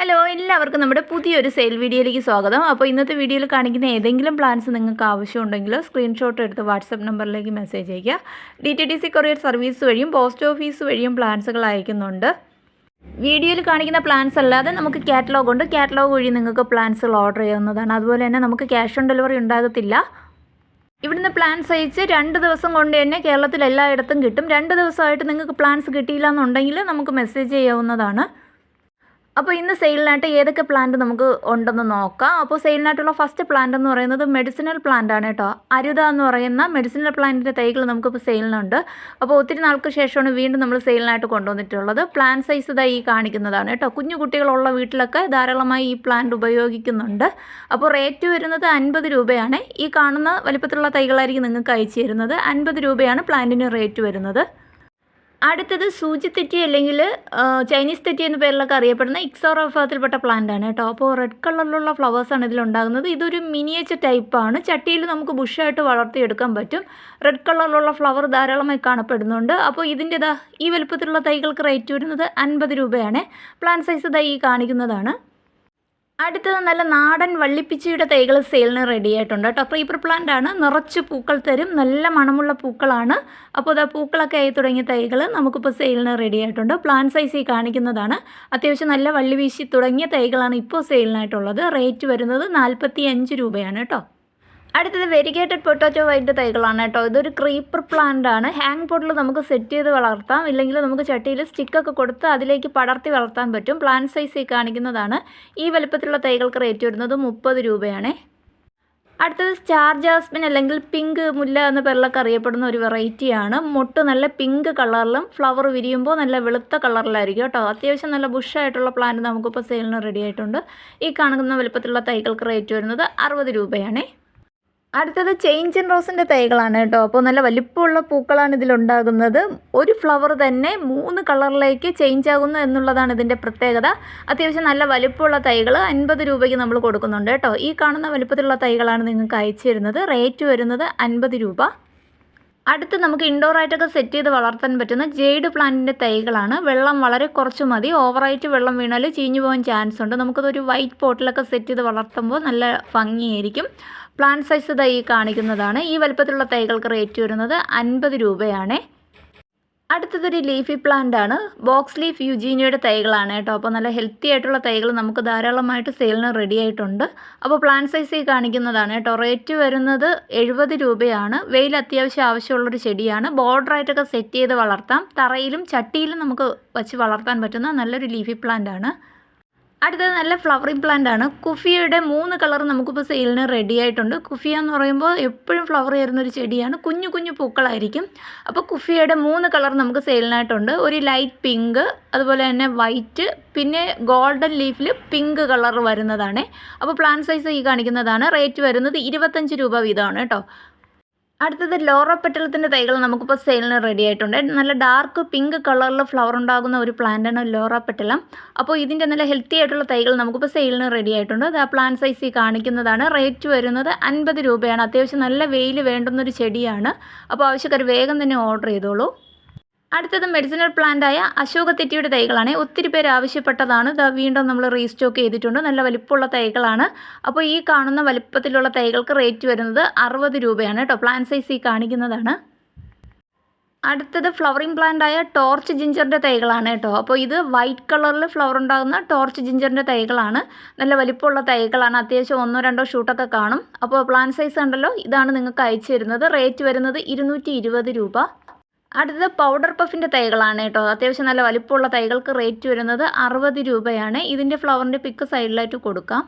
Hello എല്ലാവർക്കും നമ്മുടെ പുതിയൊരു സെയിൽ വീഡിയോയിലേക്ക് സ്വാഗതം. അപ്പോൾ ഇന്നത്തെ വീഡിയോയിൽ കാണിക്കുന്ന ഏതെങ്കിലും പ്ലാൻസ് നിങ്ങൾക്ക് ആവശ്യമുണ്ടെങ്കിൽ സ്ക്രീൻഷോട്ട് എടുത്ത് വാട്സപ്പ് നമ്പറിലേക്ക് മെസ്സേജ് അയയ്ക്കുക. D T T C courier service വഴിയും പോസ്റ്റ് ഓഫീസ് വഴിയും പ്ലാൻസുകൾ അയക്കുന്നുണ്ട് വീഡിയോയിൽ കാണിക്കുന്ന പ്ലാൻസ് അല്ലാതെ നമുക്ക് കാറ്റലോഗ് ഉണ്ട്. കാറ്റലോഗ് വഴി നിങ്ങൾക്ക് പ്ലാൻസുകൾ ഓർഡർ ചെയ്യുന്നതാണ് അതുപോലെ തന്നെ നമുക്ക് ക്യാഷ് ഓൺ ഡെലിവറി ഉണ്ടാകത്തില്ല. ഇവിടുന്ന് പ്ലാൻസ് അയച്ച് രണ്ട് ദിവസം കൊണ്ട് തന്നെ കേരളത്തിൽ എല്ലായിടത്തും കിട്ടും. രണ്ട് ദിവസമായിട്ട് നിങ്ങൾക്ക് പ്ലാൻസ് കിട്ടിയില്ല എന്നുണ്ടെങ്കിൽ നമുക്ക് മെസ്സേജ് ചെയ്യാവുന്നതാണ്. അപ്പോൾ ഇന്ന് സെയിലിനായിട്ട് ഏതൊക്കെ പ്ലാന്റ് നമുക്ക് ഉണ്ടെന്ന് നോക്കാം. അപ്പോൾ സെയിലിനായിട്ടുള്ള ഫസ്റ്റ് പ്ലാന്റ് എന്ന് പറയുന്നത് മെഡിസിനൽ പ്ലാന്റ് ആണ് കേട്ടോ. അരുത എന്ന് പറയുന്ന മെഡിസിനൽ പ്ലാന്റിന്റെ തൈകൾ നമുക്കിപ്പോൾ സെയിലിനുണ്ട്. അപ്പോൾ ഒത്തിരി നാൾക്ക് ശേഷമാണ് വീണ്ടും നമ്മൾ സെയിലിനായിട്ട് കൊണ്ടുവന്നിട്ടുള്ളത്. പ്ലാന്റ് സൈസ് ഈ കാണിക്കുന്നതാണ് കേട്ടോ. കുഞ്ഞു കുട്ടികളുള്ള വീട്ടിലൊക്കെ ധാരാളമായി ഈ പ്ലാന്റ് ഉപയോഗിക്കുന്നുണ്ട്. അപ്പോൾ റേറ്റ് വരുന്നത് അൻപത് രൂപയാണ്. ഈ കാണുന്ന വലിപ്പത്തിലുള്ള തൈകളായിരിക്കും നിങ്ങൾക്ക് അയച്ചു തരുന്നത്. അൻപത് രൂപയാണ് പ്ലാന്റിന് റേറ്റ് വരുന്നത്. അടുത്തത് സൂചി തെറ്റി അല്ലെങ്കിൽ ചൈനീസ് തെറ്റി എന്ന പേരിലൊക്കെ അറിയപ്പെടുന്ന ഇക്സോറ വിഭാഗത്തിൽപ്പെട്ട പ്ലാന്റ് ആണ് കേട്ടോ. അപ്പോൾ റെഡ് കളറിലുള്ള ഫ്ലവേഴ്സാണ് ഇതിലുണ്ടാകുന്നത് ഇതൊരു മിനിയേച്ചർ ടൈപ്പാണ് ചട്ടിയിൽ നമുക്ക് ബുഷായിട്ട് വളർത്തിയെടുക്കാൻ പറ്റും. റെഡ് കളറിലുള്ള ഫ്ലവർ ധാരാളമായി കാണപ്പെടുന്നുണ്ട്. അപ്പോൾ ഇതിന്റെ ഇതാ ഈ വലുപ്പത്തിലുള്ള തൈകൾക്ക് റേറ്റ് വരുന്നത് അൻപത് രൂപയാണ്. പ്ലാന്റ് സൈസ് തൈ കാണിക്കുന്നതാണ്. അടുത്തത് നല്ല നാടൻ വള്ളിപ്പിച്ചിയുടെ തൈകൾ സെയിലിന് റെഡി ആയിട്ടുണ്ട് കേട്ടോ. ക്രീപ്പർ പ്ലാന്റ് ആണ് നിറച്ച് പൂക്കൾ തരും. നല്ല മണമുള്ള പൂക്കളാണ്. അപ്പോൾ ഇതാ പൂക്കളൊക്കെ ആയി തുടങ്ങിയ തൈകൾ നമുക്കിപ്പോൾ സെയിലിന് റെഡി ആയിട്ടുണ്ട്. പ്ലാന്റ് സൈസ് ഈ കാണിക്കുന്നതാണ്. അത്യാവശ്യം നല്ല വള്ളി വീശി തുടങ്ങിയ തൈകളാണ് ഇപ്പോൾ സെയിലിനായിട്ടുള്ളത്. റേറ്റ് വരുന്നത് നാൽപ്പത്തി അഞ്ച് രൂപയാണ് കേട്ടോ. അടുത്തത് വെരിഗേറ്റഡ് പൊട്ടാറ്റോ വൈറ്റ് തൈകളാണ് കേട്ടോ. ഇതൊരു ക്രീപ്പർ പ്ലാന്റ് ആണ്. ഹാങ് പോട്ടിൽ നമുക്ക് സെറ്റ് ചെയ്ത് വളർത്താം. ഇല്ലെങ്കിൽ നമുക്ക് ചട്ടിയിൽ സ്റ്റിക്കൊക്കെ കൊടുത്ത് അതിലേക്ക് പടർത്തി വളർത്താൻ പറ്റും. പ്ലാന്റ് സൈസ് ഈ കാണിക്കുന്നതാണ്. ഈ വലുപ്പത്തിലുള്ള തൈകൾക്ക് റേറ്റ് വരുന്നത് മുപ്പത് രൂപയാണ്. അടുത്തത് സ്റ്റാർ ജാസ്മിൻ അല്ലെങ്കിൽ പിങ്ക് മുല്ല എന്ന പേരിലൊക്കെ അറിയപ്പെടുന്ന ഒരു വെറൈറ്റിയാണ് മുട്ട് നല്ല പിങ്ക് കളറിലും ഫ്ലവർ വിരിയുമ്പോൾ നല്ല വെളുത്ത കളറിലായിരിക്കും കേട്ടോ. അത്യാവശ്യം നല്ല ബുഷായിട്ടുള്ള പ്ലാന്റ് നമുക്കിപ്പോൾ സെയിലിന് റെഡി ആയിട്ടുണ്ട്. ഈ കാണുന്ന വലുപ്പത്തിലുള്ള തൈകൾക്ക് റേറ്റ് വരുന്നത് അറുപത് രൂപയാണേ. അടുത്തത് ചേഞ്ച് ഇൻ റോസിന്റെ തൈകളാണ് കേട്ടോ. അപ്പോൾ നല്ല വലിപ്പമുള്ള പൂക്കളാണ് ഇതിലുണ്ടാകുന്നത്. ഒരു ഫ്ലവർ തന്നെ മൂന്ന് കളറിലേക്ക് ചേഞ്ച് ആകുന്നു എന്നുള്ളതാണ് ഇതിന്റെ പ്രത്യേകത. അത്യാവശ്യം നല്ല വലിപ്പമുള്ള തൈകൾ അൻപത് രൂപയ്ക്ക് നമ്മൾ കൊടുക്കുന്നുണ്ട് കേട്ടോ. ഈ കാണുന്ന വലിപ്പത്തിലുള്ള തൈകളാണ് നിങ്ങൾക്ക് അയച്ചു തരുന്നത്. റേറ്റ് വരുന്നത് അൻപത് രൂപ. അടുത്ത് നമുക്ക് ഇൻഡോർ ആയിട്ടൊക്കെ സെറ്റ് ചെയ്ത് വളർത്താൻ പറ്റുന്ന ജെയ്ഡ് പ്ലാന്റിന്റെ തൈകളാണ്. വെള്ളം വളരെ കുറച്ച് മതി. ഓവറായിട്ട് വെള്ളം വീണാൽ ചീഞ്ഞു പോകാൻ ചാൻസ് ഉണ്ട്. നമുക്കതൊരു വൈറ്റ് പോട്ടിലൊക്കെ സെറ്റ് ചെയ്ത് വളർത്തുമ്പോൾ നല്ല ഭംഗിയായിരിക്കും. പ്ലാന്റ് സൈസ് തൈ കാണിക്കുന്നതാണ്. ഈ വലുപ്പത്തിലുള്ള തൈകൾക്ക് റേറ്റ് വരുന്നത് അൻപത് രൂപയാണ്. അടുത്തതൊരു ലീഫി പ്ലാന്റ് ആണ്. ബോക്സ് ലീഫ് യുജീനിയുടെ തൈകളാണ് കേട്ടോ. അപ്പോൾ നല്ല ഹെൽത്തി ആയിട്ടുള്ള തൈകൾ നമുക്ക് ധാരാളമായിട്ട് സെയിലിന് റെഡി ആയിട്ടുണ്ട്. അപ്പോൾ പ്ലാന്റ് സൈസ് ഈ കാണിക്കുന്നതാണ് കേട്ടോ. റേറ്റ് വരുന്നത് എഴുപത് രൂപയാണ്. വെയിൽ അത്യാവശ്യം ആവശ്യമുള്ളൊരു ചെടിയാണ്. ബോർഡറായിട്ടൊക്കെ സെറ്റ് ചെയ്ത് വളർത്താം. തറയിലും ചട്ടിയിലും നമുക്ക് വച്ച് വളർത്താൻ പറ്റുന്ന നല്ലൊരു ലീഫി പ്ലാന്റ് ആണ്. അടുത്തത് നല്ല ഫ്ലവറിങ് പ്ലാന്റ് ആണ്. കുഫിയയുടെ മൂന്ന് കളർ നമുക്കിപ്പോൾ സെയിലിന് റെഡി ആയിട്ടുണ്ട്. കുഫിയ എന്ന് പറയുമ്പോൾ എപ്പോഴും ഫ്ലവർ ചെയ്യുന്ന ഒരു ചെടിയാണ്. കുഞ്ഞു കുഞ്ഞു പൂക്കളായിരിക്കും. അപ്പോൾ കുഫിയയുടെ മൂന്ന് കളർ നമുക്ക് സെയിലിനായിട്ടുണ്ട് ഒരു ലൈറ്റ് പിങ്ക് അതുപോലെ തന്നെ വൈറ്റ് പിന്നെ ഗോൾഡൻ ലീഫിൽ പിങ്ക് കളർ വരുന്നതാണ്. അപ്പോൾ പ്ലാന്റ് സൈസ് ഈ കാണിക്കുന്നതാണ്. റേറ്റ് വരുന്നത് ഇരുപത്തഞ്ച് രൂപ വീതമാണ് കേട്ടോ. അടുത്തത് ലോറ പെറ്റലത്തിന്റെ തൈകൾ നമുക്കിപ്പോൾ സെയിലിന് റെഡി ആയിട്ടുണ്ട്. നല്ല ഡാർക്ക് പിങ്ക് കളറിൽ ഫ്ലവർ ഉണ്ടാകുന്ന ഒരു പ്ലാന്റാണ് ലോറ പെറ്റലം. അപ്പോൾ ഇതിന്റെ നല്ല ഹെൽത്തി ആയിട്ടുള്ള തൈകൾ നമുക്കിപ്പോൾ സെയിലിന് റെഡി ആയിട്ടുണ്ട്. ആ പ്ലാന്റ് സൈസ് കാണിക്കുന്നതാണ്. റേറ്റ് വരുന്നത് അൻപത് രൂപയാണ്. അത്യാവശ്യം നല്ല വെയിൽ വേണ്ടുന്നൊരു ചെടിയാണ്. അപ്പോൾ ആവശ്യക്കാർ വേഗം തന്നെ ഓർഡർ ചെയ്തോളൂ. അടുത്തത് മെഡിസിനൽ പ്ലാന്റായ അശോക തെറ്റിയുടെ തൈകളാണ്. ഒത്തിരി പേര് ആവശ്യപ്പെട്ടതാണ്. ഇത് വീണ്ടും നമ്മൾ റീസ്റ്റോക്ക് ചെയ്തിട്ടുണ്ട്. നല്ല വലിപ്പമുള്ള തൈകളാണ്. അപ്പോൾ ഈ കാണുന്ന വലിപ്പത്തിലുള്ള തൈകൾക്ക് റേറ്റ് വരുന്നത് അറുപത് രൂപയാണ് കേട്ടോ പ്ലാൻ സൈസ് ഈ കാണിക്കുന്നതാണ്. അടുത്തത് ഫ്ലവറിംഗ് പ്ലാന്റ് ആയ ടോർച്ച് ജിഞ്ചറിന്റെ തൈകളാണ് കേട്ടോ അപ്പോൾ ഇത് വൈറ്റ് കളറിൽ ഫ്ലവർ ഉണ്ടാകുന്ന ടോർച്ച് ജിഞ്ചറിന്റെ തൈകളാണ്. നല്ല വലിപ്പമുള്ള തൈകളാണ്. അത്യാവശ്യം ഒന്നോ രണ്ടോ ഷൂട്ടൊക്കെ കാണും. അപ്പോൾ പ്ലാന്റ് സൈസ് ഉണ്ടല്ലോ. ഇതാണ് നിങ്ങൾക്ക് അയച്ചു തരുന്നത്. റേറ്റ് വരുന്നത് ഇരുന്നൂറ്റി രൂപ. അടുത്തത് പൗഡർ പഫിന്റെ തൈകളാണ് കേട്ടോ. അത്യാവശ്യം നല്ല വലിപ്പമുള്ള തൈകൾക്ക് റേറ്റ് വരുന്നത് അറുപത് രൂപയാണ്. ഇതിന്റെ ഫ്ലവറിന്റെ പിക്ക് സൈഡിലായിട്ട് കൊടുക്കാം.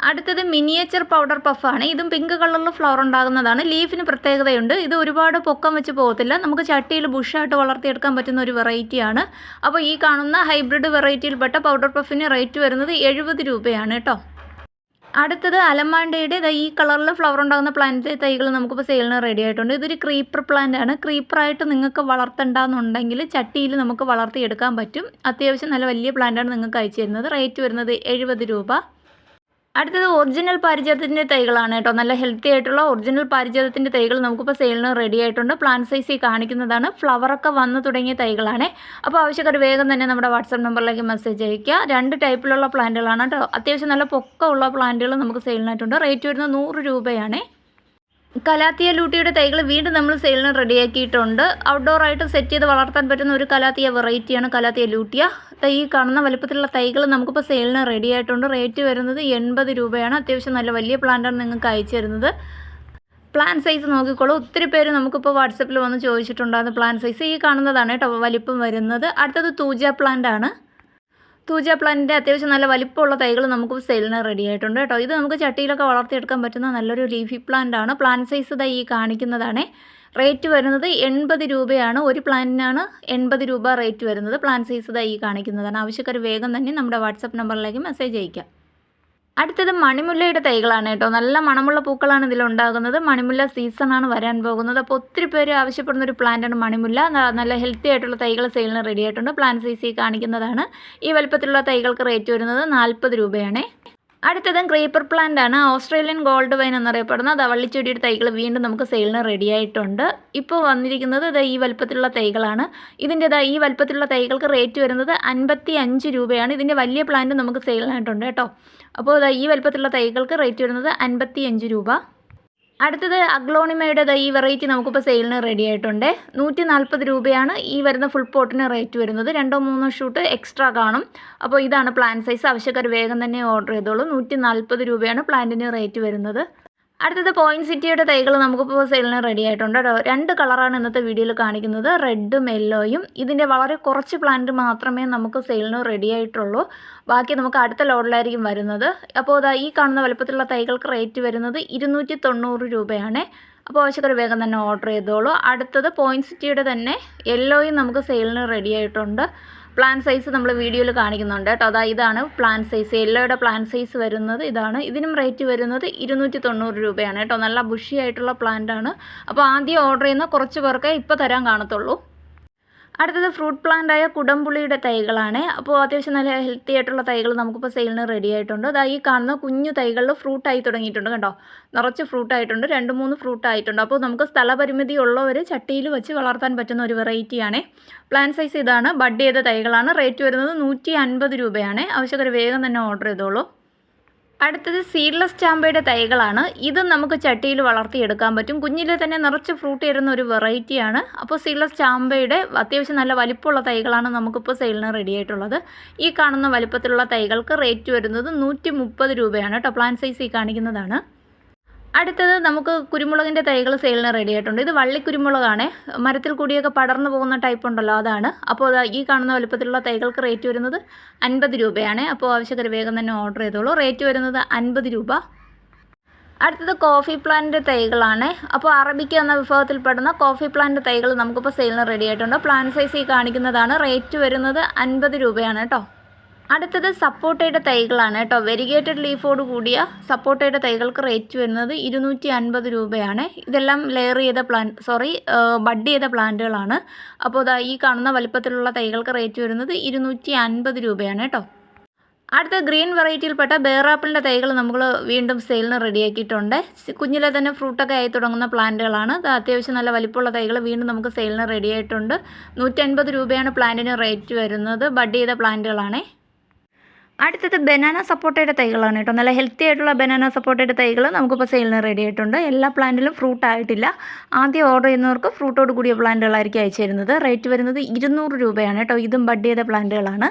അടുത്തത് മിനിയേച്ചർ പൗഡർ പഫാണ് ഇതും പിങ്ക് കളറിൽ ഫ്ലവർ ഉണ്ടാകുന്നതാണ്. ലീഫിന് പ്രത്യേകതയുണ്ട്. ഇത് ഒരുപാട് പൊക്കം വെച്ച് പോകത്തില്ല. നമുക്ക് ചട്ടിയിൽ ബുഷായിട്ട് വളർത്തിയെടുക്കാൻ പറ്റുന്ന ഒരു വെറൈറ്റിയാണ് അപ്പോൾ ഈ കാണുന്ന ഹൈബ്രിഡ് വെറൈറ്റിയിൽപ്പെട്ട പൗഡർ പഫിന് റേറ്റ് വരുന്നത് എഴുപത് രൂപയാണ് കേട്ടോ. അടുത്തത് അലമാണ്ടയുടെ ഇതാ ഈ കളറിൽ ഫ്ലവർ ഉണ്ടാകുന്ന പ്ലാന്റ് തൈകൾ നമുക്കിപ്പോൾ സെയിലിന് റെഡി ആയിട്ടുണ്ട്. ഇതൊരു ക്രീപ്പർ പ്ലാന്റ് ആണ്. ക്രീപ്പറായിട്ട് നിങ്ങൾക്ക് വളർത്തണ്ടെന്നുണ്ടെങ്കിൽ ചട്ടിയിൽ നമുക്ക് വളർത്തിയെടുക്കാൻ പറ്റും. അത്യാവശ്യം നല്ല വലിയ പ്ലാന്റാണ് നിങ്ങൾക്ക് അയച്ചു തരുന്നത്. റേറ്റ് വരുന്നത് എഴുപത് രൂപ. അടുത്തത് ഒറിജിനൽ പാരിജാതത്തിന്റെ തൈകളാണ് കേട്ടോ. നല്ല ഹെൽത്തി ആയിട്ടുള്ള ഒറിജിനൽ പാരിജാതത്തിന്റെ തൈകൾ നമുക്കിപ്പോൾ സെയിലിന് റെഡി ആയിട്ടുണ്ട്. പ്ലാൻ സൈസ് ഈ കാണിക്കുന്നതാണ്. ഫ്ലവറൊക്കെ വന്നു തുടങ്ങിയ തൈകളാണ്. അപ്പോൾ ആവശ്യക്കാർ വേഗം തന്നെ നമ്മുടെ വാട്സപ്പ് നമ്പറിലേക്ക് മെസ്സേജ് അയക്കുക രണ്ട് ടൈപ്പിലുള്ള പ്ലാന്റുകളാണ് കേട്ടോ. അത്യാവശ്യം നല്ല പൊക്കമുള്ള പ്ലാന്റുകൾ നമുക്ക് സെയിലിനായിട്ടുണ്ട് റേറ്റ് വരുന്നത് നൂറ് രൂപയാണ്. കലാത്തിയ ലൂട്ടിയുടെ തൈകൾ വീണ്ടും നമ്മൾ സെയിലിന് റെഡിയാക്കിയിട്ടുണ്ട്. ഔട്ട്ഡോർ ആയിട്ട് സെറ്റ് ചെയ്ത് വളർത്താൻ പറ്റുന്ന ഒരു കലാത്തിയ വെറൈറ്റിയാണ് കലാത്തിയ ലൂട്ടിയ. തൈ കാണുന്ന വലുപ്പത്തിലുള്ള തൈകൾ നമുക്കിപ്പോൾ സെയിലിന് റെഡി ആയിട്ടുണ്ട്. റേറ്റ് വരുന്നത് എൺപത് രൂപയാണ്. അത്യാവശ്യം നല്ല വലിയ പ്ലാന്റാണ് നിങ്ങൾക്ക് അയച്ചു തരുന്നത്. പ്ലാൻ സൈസ് നോക്കിക്കോളൂ. ഒത്തിരി പേര് നമുക്കിപ്പോൾ വാട്സപ്പിൽ വന്ന് ചോദിച്ചിട്ടുണ്ടായിരുന്നു പ്ലാൻ സൈസ് ഈ കാണുന്നതാണ് കേട്ടോ വലിപ്പം വരുന്നത്. അടുത്തത് തൂജ പ്ലാന്റ് ആണ്. തൂജ പ്ലാന്റിന്റെ അത്യാവശ്യം നല്ല വലിപ്പമുള്ള തൈകൾ നമുക്ക് സെയിലിന് റെഡി ആയിട്ടുണ്ട് കേട്ടോ. ഇത് നമുക്ക് ചട്ടിയിലൊക്കെ വളർത്തിയെടുക്കാൻ പറ്റുന്ന നല്ലൊരു ലീഫി പ്ലാന്റ് ആണ്. പ്ലാന്റ് സൈസ് തൈ കാണിക്കുന്നതാണ്. റേറ്റ് വരുന്നത് എൺപത് രൂപയാണ്. ഒരു പ്ലാന്റിനാണ് എൺപത് രൂപ റേറ്റ് വരുന്നത്. പ്ലാൻ സൈസ് തൈ കാണിക്കുന്നതാണ്. ആവശ്യക്കാർ വേഗം തന്നെ നമ്മുടെ വാട്സപ്പ് നമ്പറിലേക്ക് മെസ്സേജ് അയയ്ക്കാം. അടുത്തത് മണിമുല്ലയുടെ തൈകളാണ് കേട്ടോ. നല്ല മണമുള്ള പൂക്കളാണ് ഇതിലുണ്ടാകുന്നത് മണിമുല്ല സീസണാണ് വരാൻ പോകുന്നത്. അപ്പോൾ ഒത്തിരി പേര് ആവശ്യപ്പെടുന്ന ഒരു പ്ലാന്റാണ് മണിമുല്ല. നല്ല ഹെൽത്തി ആയിട്ടുള്ള തൈകൾ സെയിലിന് റെഡി ആയിട്ടുണ്ട്. പ്ലാൻ സൈസ് കാണിക്കുന്നതാണ്. ഈ വലുപ്പത്തിലുള്ള തൈകൾക്ക് റേറ്റ് വരുന്നത് നാൽപ്പത് രൂപയാണ്. അടുത്തത് ക്രീപ്പർ പ്ലാന്റ് ആണ്. ഓസ്ട്രേലിയൻ ഗോൾഡ് വൈൻ എന്നറിയപ്പെടുന്ന ദവള്ളിച്ചെടിയുടെ തൈകൾ വീണ്ടും നമുക്ക് സെയിലിന് റെഡി ആയിട്ടുണ്ട്. ഇപ്പോൾ വന്നിരിക്കുന്നത് ഇത് ഈ വലുപ്പത്തിലുള്ള തൈകളാണ്. ഇതിന്റെ ഈ വലുപ്പത്തിലുള്ള തൈകൾക്ക് റേറ്റ് വരുന്നത് അൻപത്തി അഞ്ച് രൂപയാണ്. ഇതിന്റെ വലിയ പ്ലാന്റ് നമുക്ക് സെയിലിനായിട്ടുണ്ട് കേട്ടോ. അപ്പോൾ ഈ വലുപ്പത്തിലുള്ള തൈകൾക്ക് റേറ്റ് വരുന്നത് അൻപത്തി അഞ്ച് രൂപ. അടുത്തത് അഗ്ലോണിമയുടെ ഈ വെറൈറ്റി നമുക്കിപ്പോൾ സെയിലിന് റെഡി ആയിട്ടുണ്ട്. നൂറ്റി നാൽപ്പത് രൂപയാണ് ഈ വരുന്ന ഫുൾ പോട്ടിന് റേറ്റ് വരുന്നത്. രണ്ടോ മൂന്നോ ഷൂട്ട് എക്സ്ട്രാ കാണും. അപ്പോൾ ഇതാണ് പ്ലാൻ സൈസ് ആവശ്യക്കാർ വേഗം തന്നെ ഓർഡർ ചെയ്തോളൂ. നൂറ്റി നാൽപ്പത് രൂപയാണ് പ്ലാന്റിന് റേറ്റ് വരുന്നത്. അടുത്തത് പോയിന്റ് സിറ്റിയുടെ തൈകൾ നമുക്കിപ്പോൾ സെയിലിന് റെഡി ആയിട്ടുണ്ട് കേട്ടോ. രണ്ട് കളറാണ് ഇന്നത്തെ വീഡിയോയിൽ കാണിക്കുന്നത്. റെഡും യെല്ലോയും ഇതിന്റെ വളരെ കുറച്ച് പ്ലാന്റ് മാത്രമേ നമുക്ക് സെയിലിന് റെഡി ആയിട്ടുള്ളൂ. ബാക്കി നമുക്ക് അടുത്ത ലോഡിലായിരിക്കും വരുന്നത്. അപ്പോൾ അതാ ഈ കാണുന്ന വലുപ്പത്തിലുള്ള തൈകൾക്ക് റേറ്റ് വരുന്നത് ഇരുന്നൂറ്റി തൊണ്ണൂറ് രൂപയാണ്. അപ്പോൾ ആവശ്യക്കാർ വേഗം തന്നെ ഓർഡർ ചെയ്തോളൂ. അടുത്തത് പോയിന്റ് സിറ്റിയുടെ തന്നെ യെല്ലോയും നമുക്ക് സെയിലിന് റെഡി ആയിട്ടുണ്ട്. പ്ലാൻ സൈസ് നമ്മൾ വീഡിയോയിൽ കാണിക്കുന്നുണ്ട് കേട്ടോ. അതാ ഇതാണ് പ്ലാൻ സൈസ് യെല്ലോയുടെ പ്ലാൻ സൈസ് വരുന്നത് ഇതാണ്. ഇതിനും റേറ്റ് വരുന്നത് ഇരുന്നൂറ്റി തൊണ്ണൂറ് രൂപയാണ് കേട്ടോ. നല്ല ബുഷി ആയിട്ടുള്ള ആണ്. അപ്പോൾ ആദ്യം ഓർഡർ ചെയ്യുന്ന കുറച്ച് പേർക്ക് ഇപ്പോൾ തരാൻ കാണത്തുള്ളൂ. അടുത്തത് ഫ്രൂട്ട് പ്ലാന്റ് ആയ കുടംപുളിയുടെ തൈകളാണ്. അപ്പോൾ അത്യാവശ്യം നല്ല ഹെൽത്തി ആയിട്ടുള്ള തൈകൾ നമുക്കിപ്പോൾ സെയിലിന് റെഡി ആയിട്ടുണ്ട്. അതാ ഈ കാണുന്ന കുഞ്ഞു തൈകളിൽ ഫ്രൂട്ടായി തുടങ്ങിയിട്ടുണ്ട് കേട്ടോ നിറച്ച് ഫ്രൂട്ടായിട്ടുണ്ട് രണ്ട് മൂന്ന് ഫ്രൂട്ടായിട്ടുണ്ട് അപ്പോൾ നമുക്ക് സ്ഥലപരിമിതി ഉള്ളവർ ചട്ടിയിൽ വെച്ച് വളർത്താൻ പറ്റുന്ന ഒരു വെറൈറ്റിയാണ് പ്ലാൻ സൈസ് ഇതാണ്. ബഡ് ചെയ്ത തൈകളാണ്. റേറ്റ് വരുന്നത് നൂറ്റി അൻപത് രൂപയാണ്. ആവശ്യക്കാർ വേഗം തന്നെ ഓർഡർ ചെയ്തോളൂ. അടുത്തത് സീഡ്ലെസ് ചാമ്പയുടെ തൈകളാണ്. ഇത് നമുക്ക് ചട്ടിയിൽ വളർത്തിയെടുക്കാൻ പറ്റും. കുഞ്ഞിലെ തന്നെ നിറച്ച് ഫ്രൂട്ട് തരുന്ന ഒരു വെറൈറ്റിയാണ് അപ്പോൾ സീഡ്ലെസ് ചാമ്പയുടെ അത്യാവശ്യം നല്ല വലിപ്പമുള്ള തൈകളാണ് നമുക്കിപ്പോൾ സെയിലിന് റെഡി ആയിട്ടുള്ളത്. ഈ കാണുന്ന വലിപ്പത്തിലുള്ള തൈകൾക്ക് റേറ്റ് വരുന്നത് നൂറ്റി രൂപയാണ് കേട്ടോ. പ്ലാൻ സൈസ് ഈ കാണിക്കുന്നതാണ്. അടുത്തത് നമുക്ക് കുരുമുളകിന്റെ തൈകൾ സെയിലിന് റെഡി ആയിട്ടുണ്ട്. ഇത് വള്ളിക്കുരുമുളകാണ് മരത്തിൽ കൂടിയൊക്കെ പടർന്നു പോകുന്ന ടൈപ്പ് ഉണ്ടല്ലോ അതാണ്. അപ്പോൾ ഈ കാണുന്ന വലുപ്പത്തിലുള്ള തൈകൾക്ക് റേറ്റ് വരുന്നത് അൻപത് രൂപയാണ്. അപ്പോൾ ആവശ്യക്കാർ വേഗം തന്നെ ഓർഡർ ചെയ്തോളൂ. റേറ്റ് വരുന്നത് അൻപത് രൂപ. അടുത്തത് കോഫി പ്ലാന്റ് തൈകളാണ്. അപ്പോൾ അറബിക്ക എന്ന വിഭവത്തിൽപ്പെടുന്ന കോഫി പ്ലാന്റ് തൈകൾ നമുക്കിപ്പോൾ സെയിലിന് റെഡി ആയിട്ടുണ്ട്. പ്ലാന്റ് സൈസ് ഈ കാണിക്കുന്നതാണ്. റേറ്റ് വരുന്നത് അൻപത് രൂപയാണ് കേട്ടോ. അടുത്തത് സപ്പോട്ടയുടെ തൈകളാണ് കേട്ടോ. വെരിഗേറ്റഡ് ലീഫോട് കൂടിയ സപ്പോട്ടയുടെ തൈകൾക്ക് റേറ്റ് വരുന്നത് ഇരുന്നൂറ്റി അൻപത് രൂപയാണ്. ഇതെല്ലാം ലെയർ ചെയ്ത പ്ലാന്റ് സോറി ബഡ് ചെയ്ത പ്ലാന്റുകളാണ് അപ്പോൾ ദാ ഈ കാണുന്ന വലിപ്പത്തിലുള്ള തൈകൾക്ക് റേറ്റ് വരുന്നത് ഇരുന്നൂറ്റി അൻപത് രൂപയാണ് കേട്ടോ. അടുത്ത ഗ്രീൻ വെറൈറ്റിയിൽപ്പെട്ട ബേറാപ്പിളിന്റെ തൈകൾ നമ്മൾ വീണ്ടും സെയിലിന് റെഡിയാക്കിയിട്ടുണ്ട് കുഞ്ഞിലെ തന്നെ ഫ്രൂട്ടൊക്കെ ആയി തുടങ്ങുന്ന പ്ലാന്റുകളാണ് ഇത് അത്യാവശ്യം നല്ല വലിപ്പമുള്ള തൈകൾ വീണ്ടും നമുക്ക് സെയിലിന് റെഡിയായിട്ടുണ്ട് നൂറ്റൻപത് രൂപയാണ് പ്ലാന്റിന് റേറ്റ് വരുന്നത് ബഡ് ചെയ്ത പ്ലാന്റുകളാണേ അടുത്തത് ബനാന സപ്പോർട്ടയുടെ തൈകളാണ് കേട്ടോ. നല്ല ഹെൽത്തി ആയിട്ടുള്ള ബനാന സപ്പോർട്ടയുടെ തൈകൾ നമുക്കിപ്പോൾ സെയിലിന് റെഡി ആയിട്ടുണ്ട്. എല്ലാ പ്ലാന്റിലും ഫ്രൂട്ട് ആയിട്ടില്ല. ആദ്യം ഓർഡർ ചെയ്യുന്നവർക്ക് ഫ്രൂട്ടോട് കൂടിയ പ്ലാന്റുകളായിരിക്കും അയച്ചു തരുന്നത്. റേറ്റ് വരുന്നത് ഇരുന്നൂറ് രൂപയാണ് കേട്ടോ. ഇതും ബഡ് ചെയ്ത പ്ലാന്റുകളാണ്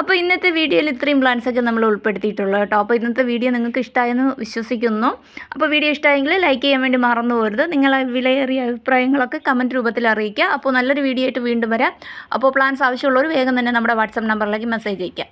അപ്പോൾ ഇന്നത്തെ വീഡിയോയിൽ ഇത്രയും പ്ലാൻസ് ഒക്കെ നമ്മൾ ഉൾപ്പെടുത്തിയിട്ടുള്ളൂ കേട്ടോ. അപ്പോൾ ഇന്നത്തെ വീഡിയോ നിങ്ങൾക്ക് ഇഷ്ടമായെന്ന് വിശ്വസിക്കുന്നു. അപ്പോൾ വീഡിയോ ഇഷ്ടമായെങ്കിൽ ലൈക്ക് ചെയ്യാൻ വേണ്ടി മറന്നു പോരുത്. നിങ്ങളെ വിലയേറിയ അഭിപ്രായങ്ങളൊക്കെ കമന്റ് രൂപത്തിൽ അറിയിക്കുക. അപ്പോൾ നല്ലൊരു വീഡിയോ ആയിട്ട് വീണ്ടും വരാം. അപ്പോൾ പ്ലാൻസ് ആവശ്യമുള്ളവർ വേഗം തന്നെ നമ്മുടെ വാട്സപ്പ് നമ്പറിലേക്ക് മെസ്സേജ് അയയ്ക്കാം.